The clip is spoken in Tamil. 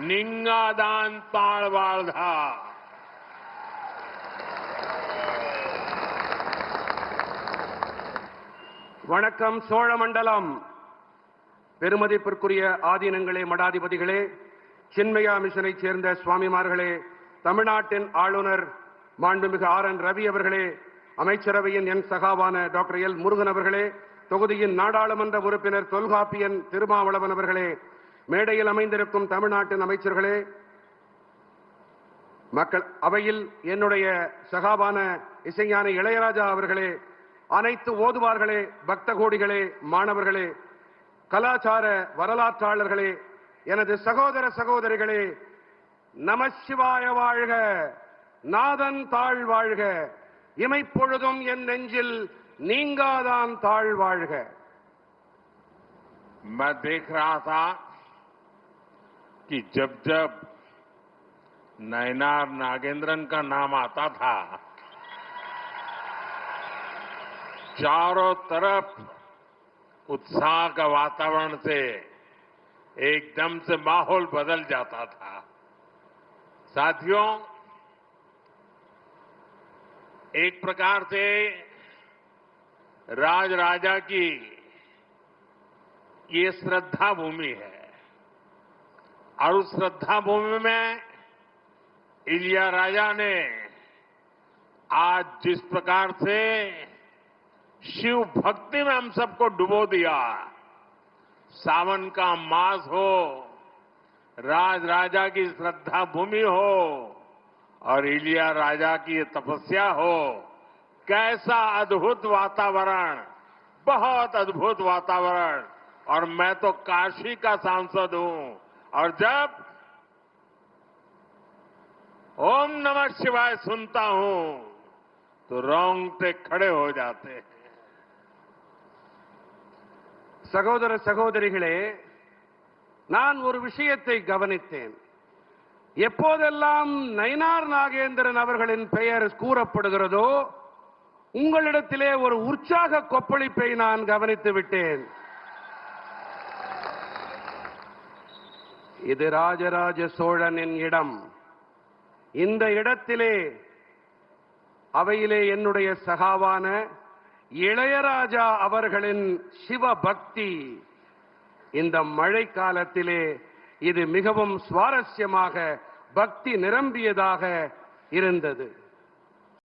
નિંગાદાન પાળવાળધા வணக்கம் சோழ மண்டலம் பெருமதிப்பிற்குரிய ஆதீனங்களே மடாதிபதிகளே சின்மயா மிஷனைச் சேர்ந்த சுவாமிமார்களே தமிழ்நாட்டின் ஆளுநர் மாண்புமிகு ஆர் என் ரவி அவர்களே அமைச்சரவையின் என் சகாவான டாக்டர் எல் முருகன் அவர்களே தொகுதியின் நாடாளுமன்ற உறுப்பினர் தொல்காப்பியன் திருமாவளவன் அவர்களே மேடையில் அமைந்திருக்கும் தமிழ்நாட்டின் அமைச்சர்களே மக்கள் அவையில் என்னுடைய சகாவான இசைஞானி இளையராஜா அவர்களே அனைத்து ஓதுவார்களே பக்த கோடிகளே மாணவர்களே கலாச்சார வரலாற்றாளர்களே எனது சகோதர சகோதரிகளே நமசிவாய வாழ்க நாதன் தாழ் வாழ்க இமைப்பொழுதும் என் நெஞ்சில் நீங்காதான் தாழ் வாழ்க मैं देख रहा था कि जब जब नयनार नागेंद्रन का नाम आता था, चारों तरफ़ उत्साह का वातावरण से एकदम से माहौल बदल जाता था। साथियों, एक प्रकार से राज राजा की ये श्रद्धा भूमि है। और उस श्रद्धा भूमि में इलिया राजा ने आज जिस प्रकार से शिव भक्ति में हम सबको डुबो दिया, सावन का मास हो, राज राजा की श्रद्धा भूमि हो, और इलिया राजा की ये तपस्या हो, कैसा अद्भुत वातावरण, बहुत अद्भुत वातावरण। और मैं तो काशी का सांसद हूँ और जब ओम नमः शिवाय सुनता हूं तो रोंगटे खड़े हो जाते हैं சகோதர சகோதரிகளே நான் ஒரு விஷயத்தை கவனித்தேன் எப்போதெல்லாம் நயினார் நாகேந்திரன் அவர்களின் பெயர் கூறப்படுகிறதோ உங்களிடத்திலே ஒரு உற்சாக கொப்பளிப்பை நான் கவனித்து விட்டேன் இது ராஜராஜ சோழனின் இடம். இந்த இடத்திலே அவையிலே என்னுடைய சகாவான இளையராஜா அவர்களின் சிவபக்தி. இந்த மழை காலத்திலே இது மிகவும் சுவாரஸ்யமாக பக்தி நிரம்பியதாக இருந்தது.